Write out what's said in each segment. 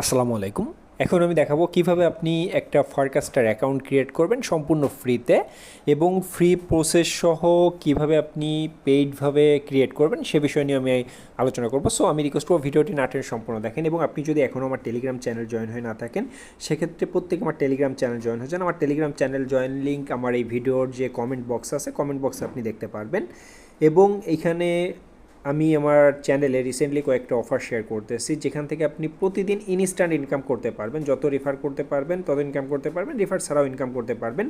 আসসালামু আলাইকুম। এখন আমি দেখাবো কীভাবে আপনি একটা ফারকাস্টার অ্যাকাউন্ট ক্রিয়েট করবেন সম্পূর্ণ ফ্রিতে এবং ফ্রি প্রসেস সহ কীভাবে আপনি পেইডভাবে ক্রিয়েট করবেন সে বিষয় নিয়ে আমি আলোচনা করব। সো আমি রিকোয়েস্ট করব ভিডিওটি নাটের সম্পূর্ণ দেখেন এবং আপনি যদি এখনও আমার টেলিগ্রাম চ্যানেল জয়েন হয়ে না থাকেন, সেক্ষেত্রে প্রত্যেক আমার টেলিগ্রাম চ্যানেল জয়েন হয়ে যান। আমার টেলিগ্রাম চ্যানেল জয়েন লিঙ্ক আমার এই ভিডিওর যে কমেন্ট বক্স আছে কমেন্ট বক্সে আপনি দেখতে পারবেন এবং এখানে আমি আমার চ্যানেলে রিসেন্টলি কয়েকটা অফার শেয়ার করতেছি, যেখান থেকে আপনি প্রতিদিন ইনস্ট্যান্ট ইনকাম করতে পারবেন। যত রেফার করতে পারবেন, তত ইনকাম করতে পারবেন রেফার ছাড়াও ইনকাম করতে পারবেন।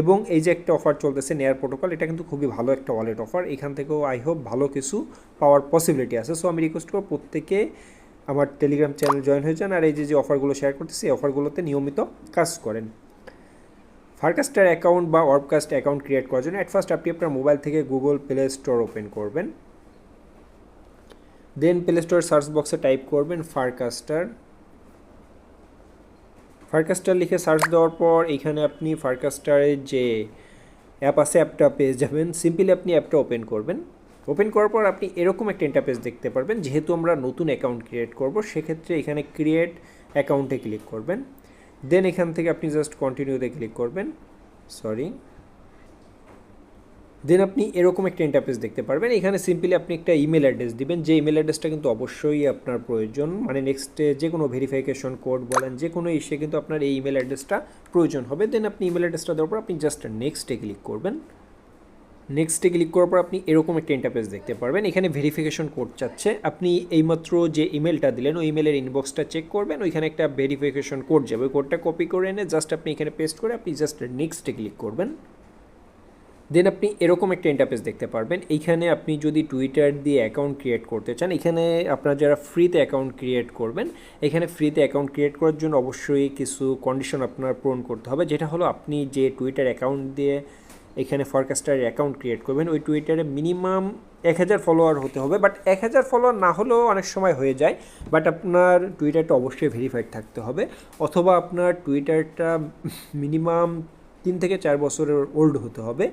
এবং এই যে একটা অফার চলতেছে নেয়ার প্রোটোকল এটা কিন্তু খুবই ভালো একটা ওয়ালেট অফার এখান থেকেও আই হোপ ভালো কিছু পাওয়ার পসিবিলিটি আছে। সো আমি রিকোয়েস্ট করব প্রত্যেকে আমার টেলিগ্রাম চ্যানেল জয়েন হয়ে যান আর এই যে যে অফারগুলো শেয়ার করতেছি, এই অফারগুলোতে নিয়মিত কাজ করেন। ফারকাস্টার অ্যাকাউন্ট বা ওয়ার্ককাস্ট অ্যাকাউন্ট ক্রিয়েট করার জন্য অ্যাট ফার্স্ট আপনি আপনার মোবাইল থেকে গুগল প্লে স্টোর ওপেন করবেন। দেন প্লে স্টোর সার্চ বক্সে টাইপ করবেন ফারকাস্টার ফারকাস্টার লিখে সার্চ দেওয়ার পর এখানে আপনি ফারকাস্টারের যে অ্যাপ আছে অ্যাপটা পেয়ে যাবেন। সিম্পলি আপনি অ্যাপটা ওপেন করবেন। ওপেন করার পর আপনি এরকম একটা ইন্টারপেজ দেখতে পারবেন। যেহেতু আমরা নতুন অ্যাকাউন্ট ক্রিয়েট করব, সেক্ষেত্রে এখানে ক্রিয়েট অ্যাকাউন্টে ক্লিক করবেন। দেন এখান থেকে আপনি জাস্ট কন্টিনিউতে ক্লিক করবেন। সরি দেন আপনি এরকম একটা ইন্টারফেস দেখতে পারবেন। এখানে সিম্পলি আপনি একটা ইমেল অ্যাড্রেস দিবেন। যে ইমেল অ্যাড্রেসটা কিন্তু অবশ্যই আপনার প্রয়োজন। মানে নেক্সটে যে কোনো ভেরিফিকেশন কোড বলেন, যে কোনো ইসে কিন্তু আপনার এই ইমেল অ্যাড্রেসটা প্রয়োজন হবে। দেন আপনি ইমেল অ্যাড্রেসটা দেওয়ার পর আপনি জাস্ট নেক্সটে ক্লিক করবেন। নেক্সটে ক্লিক করার পর আপনি এরকম একটা ইন্টারফেস দেখতে পারবেন। এখানে ভেরিফিকেশন কোড চাচ্ছে। আপনি এইমাত্র যে ইমেলটা দিলেন, ওই ইমেলের ইনবক্সটা চেক করবেন। ওইখানে একটা ভেরিফিকেশন কোড যাবে। ওই কোডটা কপি করে এনে জাস্ট আপনি এখানে পেস্ট করে আপনি জাস্ট নেক্সটে ক্লিক করবেন। দেন আপনি এরকম একটা ইন্টারফেস দেখতে পারবেন। এইখানে আপনি যদি টুইটার দিয়ে অ্যাকাউন্ট ক্রিয়েট করতে চান, এখানে আপনারা যারা ফ্রিতে অ্যাকাউন্ট ক্রিয়েট করবেন, এখানে ফ্রিতে অ্যাকাউন্ট ক্রিয়েট করার জন্য অবশ্যই কিছু কন্ডিশন আপনার পূরণ করতে হবে। যেটা হলো আপনি যে টুইটার অ্যাকাউন্ট দিয়ে এখানে ফরকাস্টার অ্যাকাউন্ট ক্রিয়েট করবেন, ওই টুইটারে মিনিমাম এক হাজার ফলোয়ার হতে হবে। বাট এক হাজার ফলোয়ার না হলেও অনেক সময় হয়ে যায়। বাট আপনার টুইটারটা অবশ্যই ভেরিফাইড থাকতে হবে। অথবা আপনার টুইটারটা মিনিমাম তিন থেকে চার বছরের ওল্ড হতে হবে।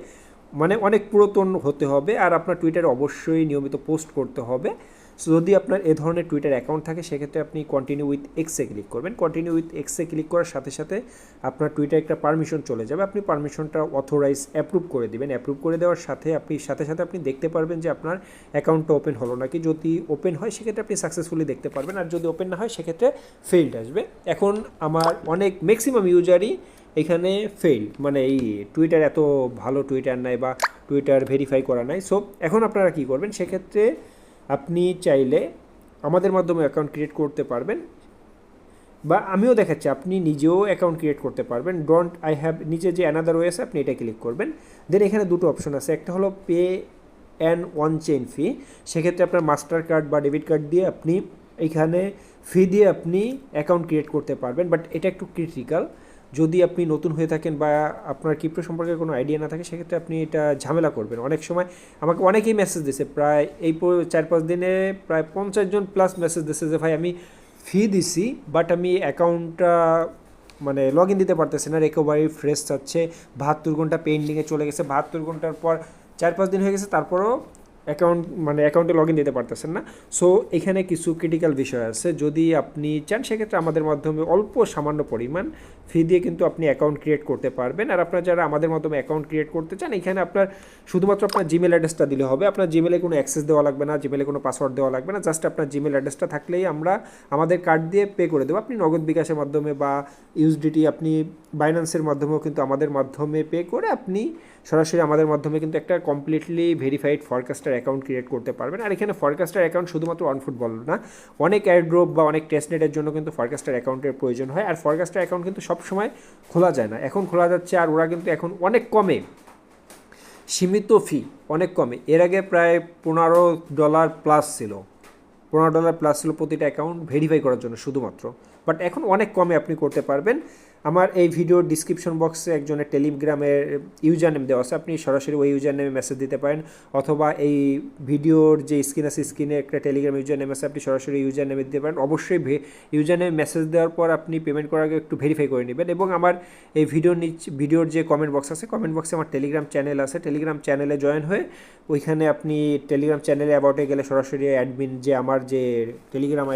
মানে অনেক পুরাতন হতে হবে আর আপনার টুইটারে অবশ্যই নিয়মিত পোস্ট করতে হবে। সো যদি আপনার এ ধরনের টুইটার অ্যাকাউন্ট থাকে, সেক্ষেত্রে আপনি কন্টিনিউ উইথ এক্সে ক্লিক করবেন। কন্টিনিউ উইথ এক্সে ক্লিক করার সাথে সাথে আপনার টুইটার একটা পারমিশন চলে যাবে। আপনি পারমিশনটা অথরাইজ অ্যাপ্রুভ করে দিবেন। অ্যাপ্রুভ করে দেওয়ার সাথে আপনি, সাথে সাথে আপনি দেখতে পারবেন যে আপনার অ্যাকাউন্টটা ওপেন হলো নাকি। যদি ওপেন হয়, সেক্ষেত্রে আপনি সাকসেসফুলি দেখতে পারবেন। আর যদি ওপেন না হয়, সেক্ষেত্রে ফেইল্ড আসবে। এখন আমার অনেক ম্যাক্সিমাম ইউজারই এখানে ফেইল মানে এই টুইটার এত ভালো টুইটার নাই বা টুইটার ভেরিফাই করা নাই। সো এখন আপনারা কী করবেন? সেক্ষেত্রে আপনি চাইলে আমাদের মাধ্যমে অ্যাকাউন্ট ক্রিয়েট করতে পারবেন বা আমিও দেখাচ্ছি, আপনি নিজেও অ্যাকাউন্ট ক্রিয়েট করতে পারবেন। ডোন্ট আই হ্যাভ নিজে যে অ্যানাদার ওয়ে আছে আপনি এটা ক্লিক করবেন। দেন এখানে দুটো অপশন আছে। একটা হলো pay and one chain fee সেক্ষেত্রে আপনার মাস্টার কার্ড বা ডেবিট কার্ড দিয়ে আপনি এইখানে ফি দিয়ে আপনি অ্যাকাউন্ট ক্রিয়েট করতে পারবেন। বাট এটা একটু ক্রিটিক্যাল যদি আপনি নতুন হয়ে থাকেন বা আপনার ক্রিপ্টো সম্পর্কে কোনো আইডিয়া না থাকে, সেক্ষেত্রে আপনি এটা ঝামেলা করবেন। অনেক সময় আমাকে অনেকেই মেসেজ দিছে প্রায় এই চার পাঁচ দিনে প্রায় পঞ্চাশ জন প্লাস মেসেজ দিছে যে, ভাই, আমি ফি দিছি বাট আমি অ্যাকাউন্টটা মানে লগ ইন দিতে পারতেছে না। রিকভারি ফ্রেশ চাচ্ছে বাহাত্তর ঘণ্টা পেন্ডিংয়ে চলে গেছে। বাহাত্তর ঘণ্টার পর চার পাঁচ দিন হয়ে গেছে, তারপরও অ্যাকাউন্ট মানে অ্যাকাউন্টে লগ ইন দিতে পারতেছেন না। সো এখানে কিছু ক্রিটিক্যাল বিষয় আছে। যদি আপনি চান, সেক্ষেত্রে আমাদের মাধ্যমে অল্প সামান্য পরিমাণ ফি দিয়ে কিন্তু আপনি অ্যাকাউন্ট ক্রিয়েট করতে পারবেন। আর আপনার যারা আমাদের মাধ্যমে অ্যাকাউন্ট ক্রিয়েট করতে চান, এখানে আপনার শুধুমাত্র আপনার জিমেল অ্যাড্রেসটা দিলে হবে। আপনার জিমেলে কোনো অ্যাক্সেস দেওয়া লাগবে না জিমেলে কোনো পাসওয়ার্ড দেওয়া লাগবে না। জাস্ট আপনার জিমেল অ্যাড্রেসটা থাকলেই আমরা আমাদের কার্ড দিয়ে পে করে দেবো। আপনি নগদ বিকাশের মাধ্যমে বা ইউএসডিটি আপনি বাইন্যান্সের মাধ্যমেও কিন্তু আমাদের মাধ্যমে পে করে আপনি সরাসরি আমাদের মাধ্যমে কিন্তু একটা completely verified Farcaster account create করতে পারবেন। আর এখানে ফরকাস্টার অ্যাকাউন্ট শুধুমাত্র অন ফুটবল না, অনেক অ্যাড্রোপ বা অনেক টেস্টনেটের জন্য কিন্তু ফরকাস্টার অ্যাকাউন্টের প্রয়োজন হয়। আর ফরকাস্টার অ্যাকাউন্ট কিন্তু সবসময় খোলা যায় না। এখন খোলা যাচ্ছে আর ওরা কিন্তু এখন অনেক কমে। সীমিত ফি অনেক কমে। এর আগে প্রায় পনেরো ডলার প্লাস ছিল। পনেরো ডলার প্লাস ছিল প্রতিটা অ্যাকাউন্ট ভেরিফাই করার জন্য শুধুমাত্র। বাট এখন অনেক কমে আপনি করতে পারবেন। আমার এই ভিডিওর ডিসক্রিপশন বক্সে একজনের টেলিগ্রামের ইউজার নেম দেওয়া আছে। আপনি সরাসরি ওই ইউজার নেমে মেসেজ দিতে পারেন অথবা এই ভিডিওর যে স্ক্রিন আছে স্ক্রিনে একটা টেলিগ্রাম ইউজার নেম আছে, আপনি সরাসরি ইউজার নেমে দিতে পারেন। অবশ্যই ইউজার নেমে মেসেজ দেওয়ার পর আপনি পেমেন্ট করার আগে একটু ভেরিফাই করে নেবেন এবং আমার এই ভিডিওর নিচ ভিডিওর যে কমেন্ট বক্স আছে কমেন্ট বক্সে আমার টেলিগ্রাম চ্যানেল আছে। টেলিগ্রাম চ্যানেলে জয়েন হয়ে ওইখানে আপনি টেলিগ্রাম চ্যানেলে অ্যাবাউটে গেলে সরাসরি অ্যাডমিন যে আমার যে টেলিগ্রাম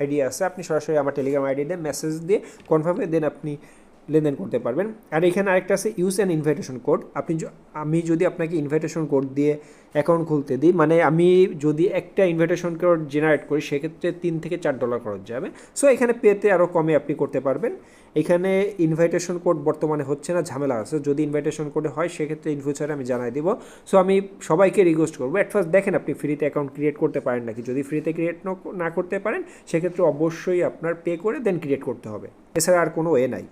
আইডি আছে, আপনি সরাসরি আমার টেলিগ্রাম আইডি আইডিতে মেসেজ দিয়ে কনফার্ম দেন আপনি লেনদেন করতে পারবেন। আর এখানে আরেকটা আছে ইউজ অ্যান্ড ইনভাইটেশন কোড আপনি আমি যদি আপনাকে ইনভাইটেশন কোড দিয়ে অ্যাকাউন্ট খুলতে দিই মানে আমি যদি একটা ইনভাইটেশন কোড জেনারেট করি, সেক্ষেত্রে তিন থেকে চার ডলার খরচ যাবে। সো এখানে পেতে আরও কমে আপনি করতে পারবেন। এখানে ইনভাইটেশন কোড বর্তমানে হচ্ছে না, ঝামেলা আছে। যদি ইনভাইটেশন কোডে হয়, সেক্ষেত্রে ইন ফিউচারে আমি জানাই দিব। সো আমি সবাইকে রিকোয়েস্ট করব। অ্যাট ফার্স্ট দেখেন আপনি ফ্রিতে অ্যাকাউন্ট ক্রিয়েট করতে পারেন নাকি। যদি ফ্রিতে ক্রিয়েট না করতে পারেন, সেক্ষেত্রে অবশ্যই আপনার পে করে দেন ক্রিয়েট করতে হবে। এছাড়া আর কোনো ওয়ে নাই।